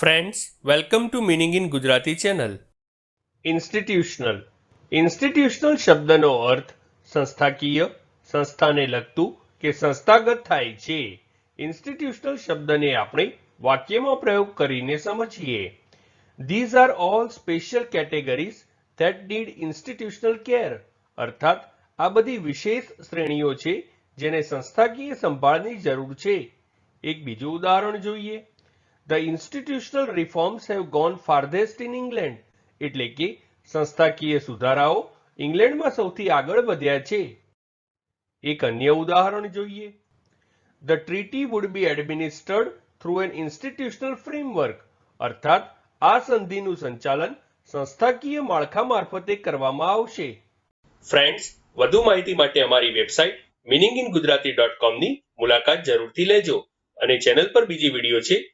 Friends welcome to meaning in Gujarati channel institutional institutional શબ્દનો અર્થ સંસ્થાકીય, સંસ્થાને લગતું કે સંસ્થાગત થાય છે. ઇન્સ્ટિટ્યુશનલ શબ્દને આપણે વાક્યમાં પ્રયોગ કરીને સમજીએ. These are all special categories that need institutional care અર્થાત, આ બધી વિશેષ શ્રેણીઓ છે જેને સંસ્થાકીય સંભાળની જરૂર છે. એક બીજું ઉદાહરણ જોઈએ. The institutional reforms have gone farthest in England એટલે કે સંસ્થાકીય સુધારાઓ ઇંગ્લેન્ડમાં સૌથી આગળ વધ્યા છે. એક અન્ય ઉદાહરણ જોઈએ. The treaty would be administered through an institutional framework અર્થાત આ સંધિનું સંચાલન સંસ્થાકીય માળખા મારફતે કરવામાં આવશે. ફ્રેન્ડ્સ વધુ માહિતી માટે અમારી website meaning in Gujarati dot કોમની મુલાકાત જરૂરથી લેજો અને ચેનલ પર બીજી વીડિયો છે